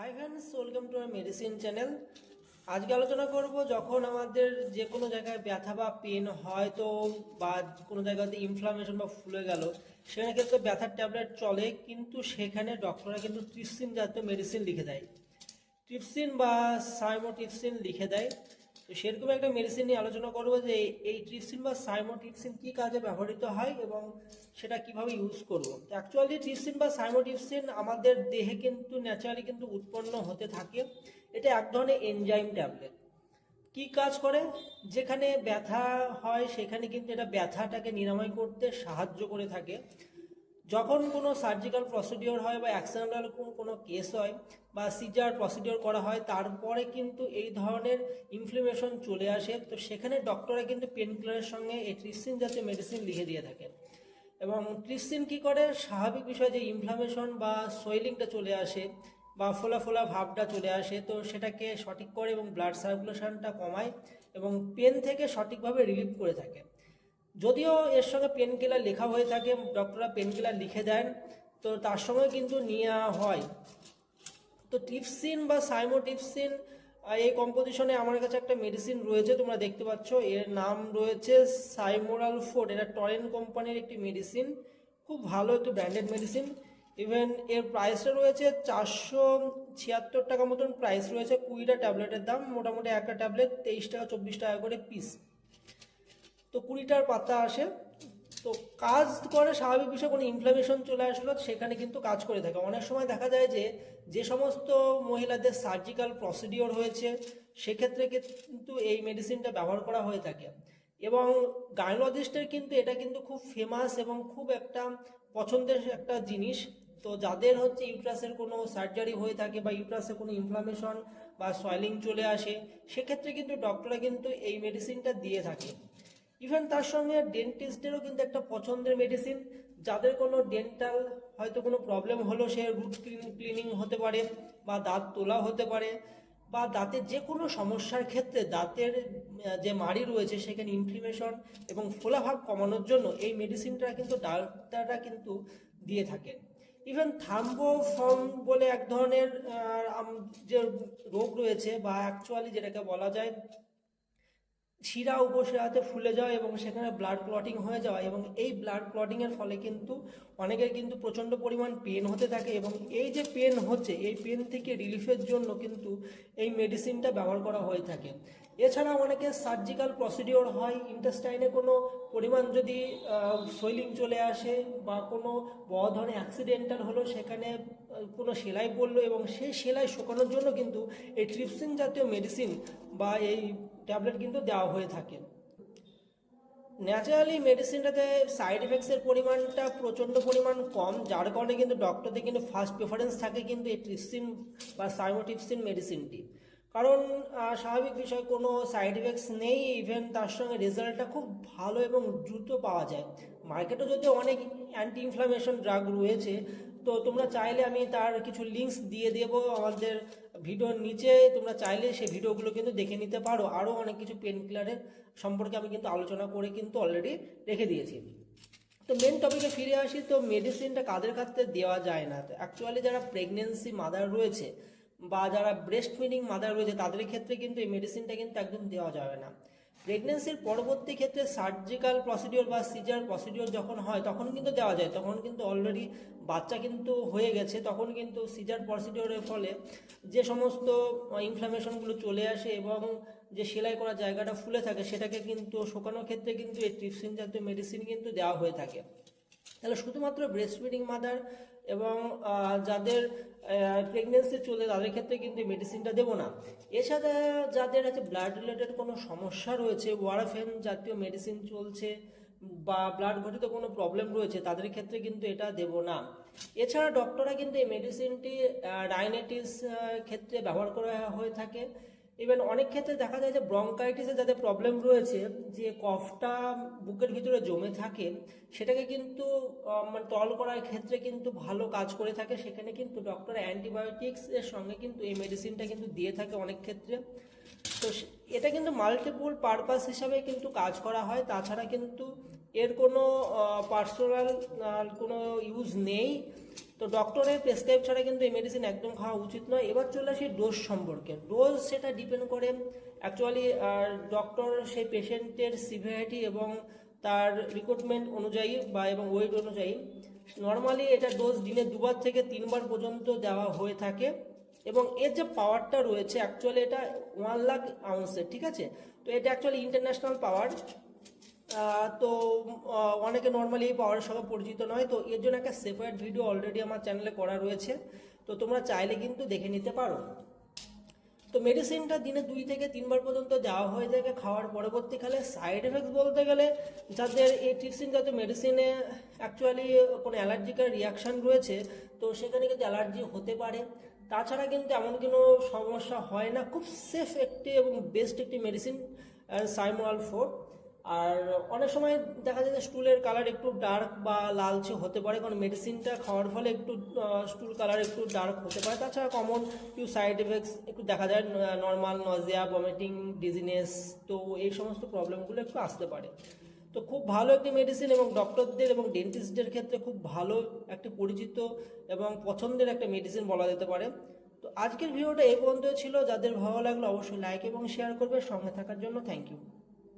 Hi friends welcome to R medicine channel আজকে আলোচনা করব যখন আমাদের যে কোনো জায়গায় ব্যথা বা পেন হয় তো বা কোনো জায়গাতে ইনফ্লামেশন বা ফুলে গেল, সেখানে কিন্তু ব্যথার ট্যাবলেট চলে, কিন্তু সেখানে ডক্টররা কিন্তু ট্রিপসিন জাতীয় মেডিসিন লিখে দেয়। ট্রিপসিন বা সাইমোটিপসিন লিখে দেয়। তো সেরকম একটা মেডিসিন নিয়ে আলোচনা করব যে এই- ট্রিপসিন বা সাইমোটিপসিন কী কাজে ব্যবহৃত হয় এবং সেটা কীভাবে ইউজ করব। তো অ্যাকচুয়ালি ট্রিপসিন বা সাইমোটিপসিন আমাদের দেহে কিন্তু ন্যাচারালি কিন্তু উৎপন্ন হতে থাকে। এটা এক ধরনের এনজাইম ট্যাবলেট কি কাজ করে? যেখানে ব্যথা হয় সেখানে কিন্তু এটা ব্যথাটাকে নিরাময় করতে সাহায্য করে থাকে। যখন কোনো সার্জিক্যাল প্রসিডিওর হয় বা অ্যাক্সিডেন্টাল কোনো কেস হয় বা সিজার প্রসিডিওর করা হয়, তারপরে কিন্তু এই ধরনের ইনফ্লামেশন চলে আসে, তো সেখানে ডক্টররা কিন্তু পেন কিলারের সঙ্গে এই ট্রিসিন জাতীয় মেডিসিন লিখে দিয়ে থাকেন এবং ট্রিসিন কি করে? স্বাভাবিক বিষয় যে ইনফ্লামেশন বা সোয়েলিংটা চলে আসে বা ফোলা ফোলা ভাবটা চলে আসে, তো সেটাকে সঠিক করে এবং ব্লাড সার্কুলেশনটা কমায় এবং পেন থেকে সঠিকভাবে রিলিফ করে থাকে। যদিও এর সঙ্গে পেন কিলার লেখা হয়ে থাকে ডক্টররা পেন কিলার লিখে দেন, তো তার সঙ্গে কিন্তু নেওয়া হয়। তো টিপসিন বা সাইমোটিপসিন এই কম্পোজিশনে আমার কাছে একটা মেডিসিন রয়েছে, তোমরা দেখতে পাচ্ছ। এর নাম রয়েছে সাইমোরাল ফোর্ড এটা টরেন কোম্পানির একটি মেডিসিন খুব ভালো একটি ব্র্যান্ডেড মেডিসিন ইভেন এর প্রাইসটা রয়েছে চারশো ছিয়াত্তর টাকা মতন প্রাইস রয়েছে, কুড়িটা ট্যাবলেটের দাম, মোটামুটি একটা ট্যাবলেট তেইশ টাকা চব্বিশ টাকা করে পিস তো কুড়িটার পাতা আসে। তো কাজ করে স্বাভাবিক বিষয়, কোনো ইনফ্লামেশন চলে আসলো, সেখানে কিন্তু কাজ করে থাকে। অনেক সময় দেখা যায় যে যে সমস্ত মহিলাদের সার্জিক্যাল প্রসিডিওর হয়েছে, সেক্ষেত্রে কিন্তু এই মেডিসিনটা ব্যবহার করা হয়ে থাকে। এবং গাইনোলজিস্টের কিন্তু এটা কিন্তু খুব ফেমাস এবং খুব একটা পছন্দের একটা জিনিস। তো যাদের হচ্ছে ইউট্রাসের কোনো সার্জারি হয়ে থাকে বা ইউট্রাসে কোনো ইনফ্লামেশন বা সয়েলিং চলে আসে, সেক্ষেত্রে কিন্তু ডক্টররা কিন্তু এই মেডিসিনটা দিয়ে থাকে। ইভেন তার সঙ্গে ডেন্টিস্টেরও কিন্তু একটা পছন্দের মেডিসিন যাদের কোনো ডেন্টাল হয়তো কোনো প্রবলেম হলো, সে রুট ক্লিনিং হতে পারে বা দাঁত তোলা হতে পারে বা দাঁতের যে কোনো সমস্যার ক্ষেত্রে দাঁতের যে মাড়ি রয়েছে, সেখানে ইনফ্লিমেশন এবং ফোলাভাব কমানোর জন্য এই মেডিসিনটা কিন্তু ডাক্তাররা কিন্তু দিয়ে থাকেন। ইভেন থাম্বো ফর্ম বলে এক ধরনের যে রোগ রয়েছে বা অ্যাকচুয়ালি যেটাকে বলা যায় শিরা উপশিরাতে ফুলে যাওয়া এবং সেখানে ব্লাড ক্লটিং হয়ে যাওয়া এবং এই ব্লাড ক্লটিং এর ফলে কিন্তু অনেকের কিন্তু প্রচণ্ড পরিমাণ পেন হতে থাকে এবং এই যে পেন হচ্ছে, এই পেন থেকে রিলিফের জন্য কিন্তু এই মেডিসিনটা ব্যবহার করা হয়ে থাকে। এছাড়া অনেকে সার্জিক্যাল প্রসিডিওর হয় ইন্টেস্টাইনে কোনো পরিমাণ যদি সোয়েলিং চলে আসে বা কোনো বড় ধরনের অ্যাক্সিডেন্টাল হলো, সেখানে কোনো সেলাই পড়ল এবং সেই সেলাই শুকানোর জন্য কিন্তু এই ট্রিপসিন জাতীয় মেডিসিন বা এই ট্যাবলেট কিন্তু দেওয়া হয়ে থাকে। ন্যাচারালি মেডিসিনটাতে সাইড এফেক্টসের পরিমাণটা প্রচণ্ড পরিমাণ কম, যার কারণে কিন্তু ডক্টরদের কিন্তু ফার্স্ট প্রেফারেন্স থাকে কিন্তু এই ট্রিপসিন বা সাইমোটিপসিন মেডিসিনটি কারণ স্বাভাবিক বিষয়, কোনো সাইড এফেক্টস নেই ইভেন তার সঙ্গে রেজাল্টটা খুব ভালো এবং দ্রুত পাওয়া যায়। মার্কেটে যদি অনেক অ্যান্টি ইনফ্লামেশন ড্রাগ রয়েছে, তো তোমরা চাইলে আমি তার কিছু লিঙ্কস দিয়ে দেবো আমাদের ভিডিওর নিচে তোমরা চাইলে সেই ভিডিওগুলো কিন্তু দেখে নিতে পারো। আরও অনেক কিছু পেন কিলারের সম্পর্কে আমি কিন্তু আলোচনা করে কিন্তু অলরেডি রেখে দিয়েছি। তো মেন টপিকে ফিরে আসি, তো মেডিসিনটা কাদের কাছে দেওয়া যায় না? তো অ্যাকচুয়ালি যারা প্রেগনেন্সি মাদার রয়েছে বা যারা ব্রেস্ট ফিডিং মাদার রয়েছে, তাদের ক্ষেত্রে কিন্তু এই মেডিসিনটা কিন্তু একদম দেওয়া যাবে না। প্রেগনেন্সির পরবর্তী ক্ষেত্রে সার্জিক্যাল প্রসিডিওর বা সিজার প্রসিডিওর যখন হয়, তখন কিন্তু দেওয়া যায়। তখন কিন্তু অলরেডি বাচ্চা কিন্তু হয়ে গেছে। তখন কিন্তু সিজার প্রসিডিওরের ফলে যে সমস্ত ইনফ্লামেশনগুলো চলে আসে এবং যে সেলাই করা জায়গাটা ফুলে থাকে, সেটাকে কিন্তু শোকানোর ক্ষেত্রে কিন্তু এই ট্রিপসিন জাতীয় মেডিসিন কিন্তু দেওয়া হয়ে থাকে। তাহলে শুধুমাত্র ব্রেস্ট ফিডিং মাদার এবং যাদের প্রেগনেন্সি চলে তাদের ক্ষেত্রে কিন্তু মেডিসিনটা দেবো না। এছাড়া যাদের আছে ব্লাড রিলেটেড কোনো সমস্যা রয়েছে ওয়ারাফেন জাতীয় মেডিসিন চলছে বা ব্লাড ঘটিত কোনো প্রবলেম রয়েছে, তাদের ক্ষেত্রে কিন্তু এটা দেব না। এছাড়া ডক্টররা কিন্তু এই মেডিসিনটি ডায়নেটিস ক্ষেত্রে ব্যবহার করা হয়ে থাকে। ইভেন অনেক ক্ষেত্রে দেখা যায় যে ব্রঙ্কাইটিসে যাদের প্রবলেম রয়েছে, যে কফটা বুকের ভিতরে জমে থাকে, সেটাকে কিন্তু মানে তল করার ক্ষেত্রে কিন্তু ভালো কাজ করে থাকে। সেখানে কিন্তু ডক্টর অ্যান্টিবায়োটিক্স এর সঙ্গে কিন্তু এই মেডিসিনটা কিন্তু দিয়ে থাকে অনেক ক্ষেত্রে। তো এটা কিন্তু মাল্টিপল পারপাস হিসাবে কিন্তু কাজ করা হয়। তাছাড়া কিন্তু এর কোনো পার্সোনাল কোনো ইউজ নেই। তো ডক্টরের প্রেসক্রাইব ছাড়া কিন্তু এই মেডিসিন একদম খাওয়া উচিত নয়। এবার চলে আসি ডোজ সম্পর্কে। ডোজ সেটা ডিপেন্ড করে অ্যাকচুয়ালি ডক্টর সেই পেশেন্টের সিভিয়ারিটি এবং তার রিক্রুটমেন্ট অনুযায়ী বা এবং ওয়েট অনুযায়ী। নর্মালি এটা ডোজ দিনে দুবার থেকে তিনবার পর্যন্ত দেওয়া হয়ে থাকে এবং এর যে পাওয়ারটা রয়েছে অ্যাকচুয়ালি এটা ওয়ান লাখ আউন্সের ঠিক আছে? তো এটা অ্যাকচুয়ালি ইন্টারন্যাশনাল পাওয়ার তো অনেকে নর্মালি এই পাওয়ারের সঙ্গে পরিচিত নয়, তো এর জন্য একটা সেপারেট ভিডিও অলরেডি আমার চ্যানেলে করা রয়েছে। তো তোমরা চাইলে কিন্তু দেখে নিতে পারো। তো মেডিসিনটা দিনে দুই থেকে তিনবার পর্যন্ত দেওয়া হয়ে থাকে খাওয়ার পরবর্তীকালে সাইড এফেক্টস বলতে গেলে যাদের এই ট্রিপসিন জাতীয় মেডিসিনে অ্যাকচুয়ালি কোনো অ্যালার্জিক্যাল রিয়াকশান রয়েছে, তো সেখানে কিন্তু অ্যালার্জি হতে পারে। তাছাড়া কিন্তু এমন কোনো সমস্যা হয় না। খুব সেফ একটি এবং বেস্ট একটি মেডিসিন সাইমোয়াল ফোর আর অনেক সময় দেখা যায় যে স্টুলের কালার একটু ডার্ক বা লালচে হতে পারে, কারণ মেডিসিনটা খাওয়ার ফলে একটু স্টুল কালার একটু ডার্ক হতে পারে। তাছাড়া কমন কিছু সাইড এফেক্টস একটু দেখা যায় নর্মাল নজিয়া ভমিটিং ডিজিনেস তো এই সমস্ত প্রবলেমগুলো একটু আসতে পারে। তো খুব ভালো একটি মেডিসিন এবং ডক্টরদের এবং ডেন্টিস্টদের ক্ষেত্রে খুব ভালো একটি পরিচিত এবং পছন্দের একটা মেডিসিন বলা যেতে পারে। তো আজকের ভিডিওটা এই পর্যন্ত ছিল। যাদের ভালো লাগল অবশ্যই লাইক এবং শেয়ার করবে। সঙ্গে থাকার জন্য থ্যাংক ইউ